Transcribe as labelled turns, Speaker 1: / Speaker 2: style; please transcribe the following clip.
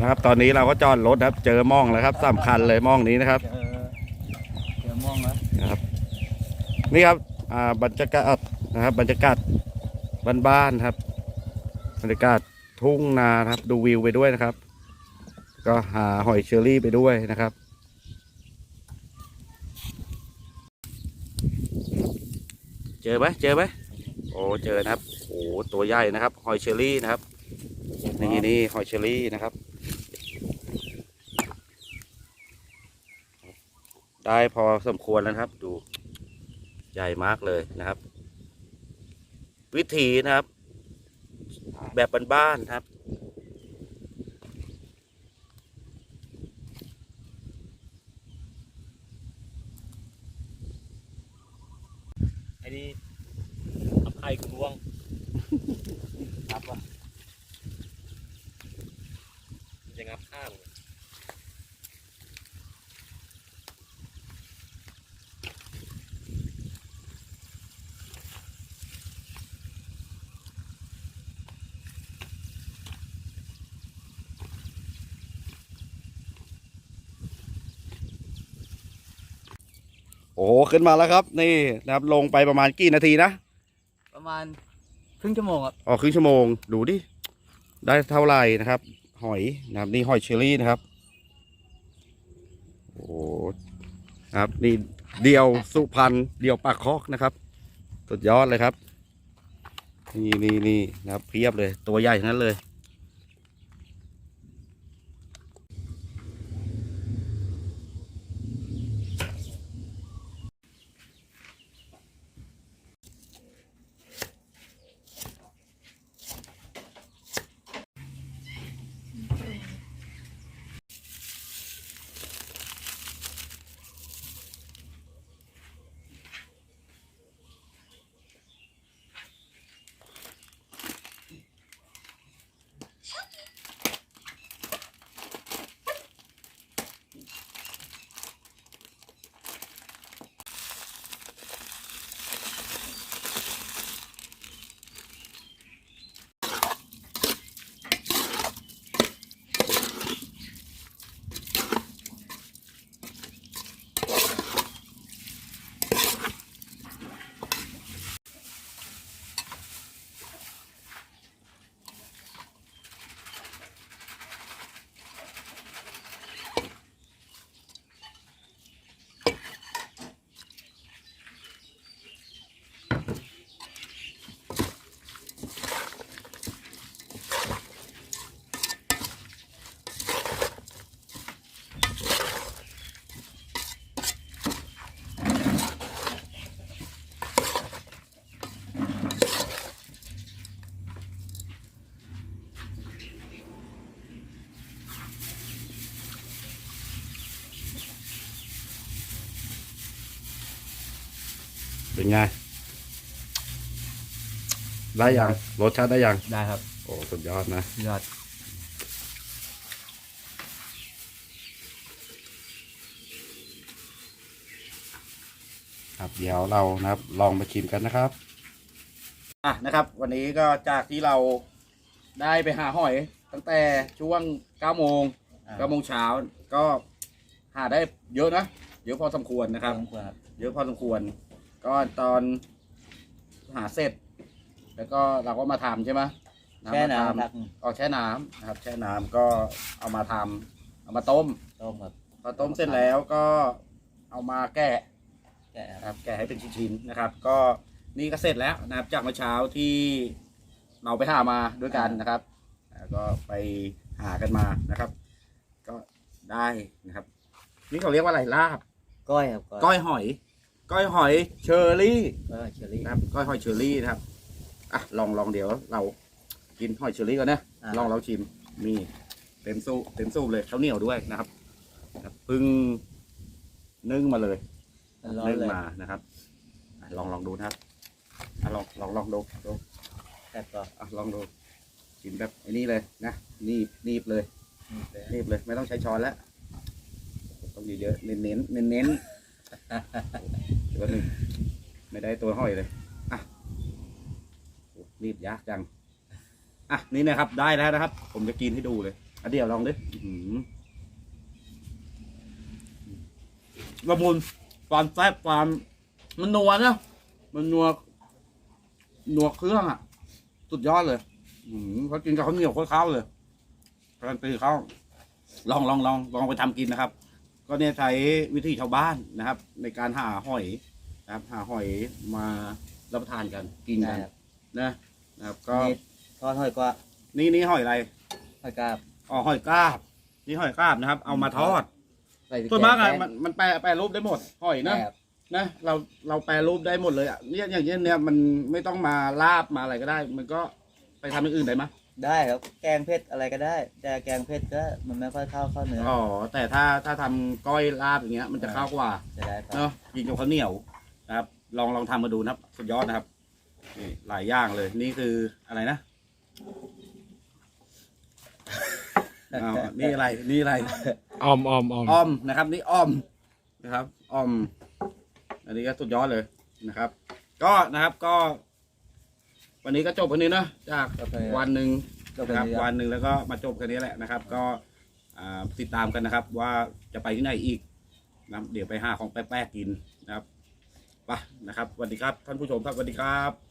Speaker 1: นะครับ ตอนนี้เราก็จอดรถนะครับ เจอหม่องแล้วครับสำคัญเลยหม่องนี้นะครับ
Speaker 2: เจอเจอม่วงแล้ว
Speaker 1: นี่ครับอ่าบรรยากาศนะครับ บรรยากาศบ้านๆครับ บรรยากาศทุ่งนานะครับ ดูวิวไปด้วยนะครับ ก็หาหอยเชอรี่ไปด้วยนะครับเจอไหมเจอไหมโอ้เจอนะครับ โอ้ตัวใหญ่นะครับ หอยเชอรี่นะครับ นี่นี่หอยเชอรี่นะครับ ได้พอสมควรแล้วนะครับ ดูใหญ่มากเลยนะครับ วิธีนะครับ แบบบ้านๆครับ
Speaker 2: ไอ้นี่อับไข่กลวงครับว่ะจะงับข้าง
Speaker 1: อ้โหขึ้นมาแล้วครับ นี่นะครับ ลงไปประมาณกี่นาทีนะ
Speaker 2: ประมาณครึ่งชั่วโมงครับ
Speaker 1: อ๋อครึ่งชั่วโมงดูดิได้เท่าไหร่นะครับ หอยนะครับนี่หอยเชอรี่นะครับโอ้โหครับ นี่เดียวสุพรรณเดียวปากคอกนะครับสุดยอดเลยครับ นี่นี่นี่นะครับเพียบเลยตัวใหญ่ทั้งนั้นเลย เป็นไง ได้ยังรสชาติได้ยัง
Speaker 2: ได้ครับ
Speaker 1: โอ้สุดยอดนะ
Speaker 2: ยอด
Speaker 1: ครับเดี๋ยวเรานะครับ ลองมาชิมกันนะครับ อะนะครับ วันนี้ก็จากที่เราได้ไปหาหอย ตั้งแต่ช่วง9โมง9โมงเช้าก็หาได้เยอะนะ เยอะพอสมควรนะครับ
Speaker 2: ครับ
Speaker 1: เยอะพอสมควร ก็ตอนหาเสร็จ แล้วก็เราก็มาทำใช่ไหม
Speaker 2: แช่น้ำ
Speaker 1: มา
Speaker 2: ครับ
Speaker 1: ทำเอาแช่น้ำนะครับ แช่น้ำก็เอามาทำเอามาต้ม
Speaker 2: ต้มครับ
Speaker 1: พอต้มเสร็จแล้วก็เอามาแกะ
Speaker 2: แกะครับ
Speaker 1: นะครับแกะให้เป็นชิ้นๆนะครับ ก็นี่ก็เสร็จแล้วนะครับจากเมื่อเช้าที่เราไปหามาด้วยกันนะครับแล้วก็ไปหากันมานะครับ ก็ได้นะครับ นี่เขาเรียกว่าอะไรลาบ
Speaker 2: ก้อยครับ
Speaker 1: ก้อยหอย ก้อยหอยเชอรี่
Speaker 2: ก้อยเชอรี่
Speaker 1: นะครับก้อยหอยเชอรี่นะครับอะลองลองเดี๋ยวเรากินหอยเชอรี่ก่อนนะาลองเราชิมมีเต็มสู้เต็มสู้เลยข้าวเหนียวด้วยนะครับครับเพึ่งนึ่งมาเลย
Speaker 2: ร้อน
Speaker 1: นึ่ง
Speaker 2: เลย
Speaker 1: มานะครับอะลองลองดูนะครับอะลองลองลองดูดู
Speaker 2: แซ่บก็
Speaker 1: อะลองดูกินแบบไอ้นี่เลยนะนีบนีบเลยนีบเลยไม่ต้องใช้ช้อนแล้ว ต้องเยอะๆเน้นเน้นเน้นเน้นๆ ตัวหนึ่งไม่ได้ตัวห้อยเลยอะโอ้นีบยากจังอะนี่นะครับได้แล้วนะครับ ผมจะกินให้ดูเลยอะเดี๋ยวลองดิหือละมุนความแซ่บความมันนัวนะมันนัวนัวเครื่องอะ สุดยอดเลยอืมเขากินกับข้าวเหนียวโคตรเข้าเลยการันตีเขาลองลองลองลองไปทำกินนะครับ ก็เนี่ยใช้วิธีชาวบ้านนะครับ ในการหาหอย นะครับหาหอยมารับประทานกันกิน
Speaker 3: ได้
Speaker 1: กัน
Speaker 3: ครับ
Speaker 1: นะนะครับก็
Speaker 3: นี่ทอดหอยกว่า
Speaker 1: นี่นี่หอยอะไร
Speaker 3: หอยกาบ
Speaker 1: อ๋อหอยกาบ นี่หอยกาบนะครับ เอามาทอด
Speaker 3: ใส่พริ
Speaker 1: ส่วนมากอะ
Speaker 3: แง
Speaker 1: มันมันแปรแปรรูปได้หมดหอยนะ
Speaker 3: ได้ครับ
Speaker 1: นะเราเราแปรรูปได้หมดเลยอะเนี่ยอย่างเช่นเนี่ยมันไม่ต้องมาลาบมาอะไรก็ได้ มันก็ไปทำอย่างอื่นได้ไหมย
Speaker 3: ได้ครับ แกงเผ็ดอะไรก็ได้ แต่แกงเผ็ดก็มันไม่ค่อยเข้าเข้าเนื้อ
Speaker 1: อ๋อแต่ถ้าถ้าทำก้อยลาบอย่างเงี้ยมันจะเข้ากว่า
Speaker 3: จะได้ครับ
Speaker 1: เนาะกินกับข้าวเหนียว นะครับ ลองลองทำมาดูนะครับสุดยอดนะครับนี่หลายอย่างเลย นี่คืออะไรนะอ้าวนี่อะไรนี่อะไร
Speaker 2: ออมออมออม
Speaker 1: อ้อมนะครับ นี่อ้อมนะครับอ้อม อันนี้ก็สุดยอดเลยนะครับ ก็นะครับก็ วันนี้ก็จบวันนี้เนอะจาก
Speaker 3: จบไป
Speaker 1: วันหนึ่ง
Speaker 3: ก็เป็
Speaker 1: นะครับ
Speaker 3: เนื้อ
Speaker 1: วันหนึ่งแล้วก็มาจบกันนี้แหละนะครับ ก็อ่าติดตามกันนะครับ ว่าจะไปที่ไหนอีกนะครับเดี๋ยวไปหาของแป๊กๆกินนะครับ ไปนะครับสวัสดีครับท่านผู้ชมครับสวัสดีครับ